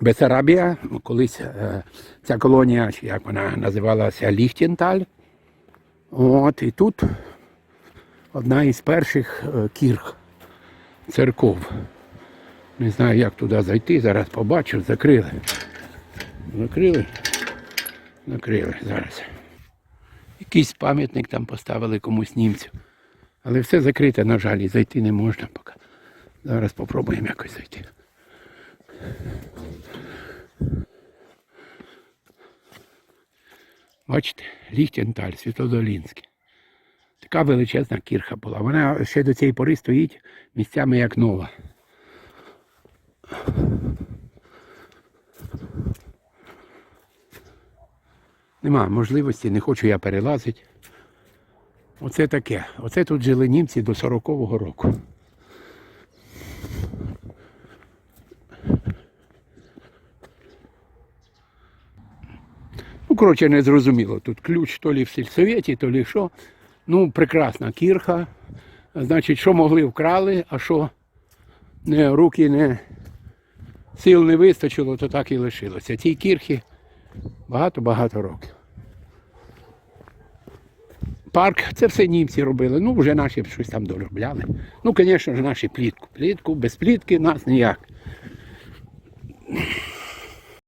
Бесарабія, колись е, ця колонія, як вона називалася Ліхтенталь. От, і тут одна із перших е, кірх церков. Не знаю, як туди зайти, зараз побачу, закрили. Закрили. Закрили зараз. Якийсь пам'ятник там поставили комусь німцю. Але все закрите, на жаль, і зайти не можна поки. Зараз спробуємо якось зайти. Бачите, Ліхтенталь, Святодолінське. Така величезна кірха була. Вона ще до цієї пори стоїть місцями як нова. Нема можливості, не хочу я перелазити. Оце таке. Оце тут жили німці до 40-го року. Коротше, не зрозуміло. Тут ключ то лі в сільсовєті, то лі що. Ну, прекрасна кірха. Значить, що могли вкрали, а що не, руки не сил не вистачило, то так і лишилося. Цій кірхі багато-багато років. Парк, це все німці робили. Ну, вже наші щось там доробляли. Ну, звісно ж, наші плітку. Плітку, без плітки нас ніяк.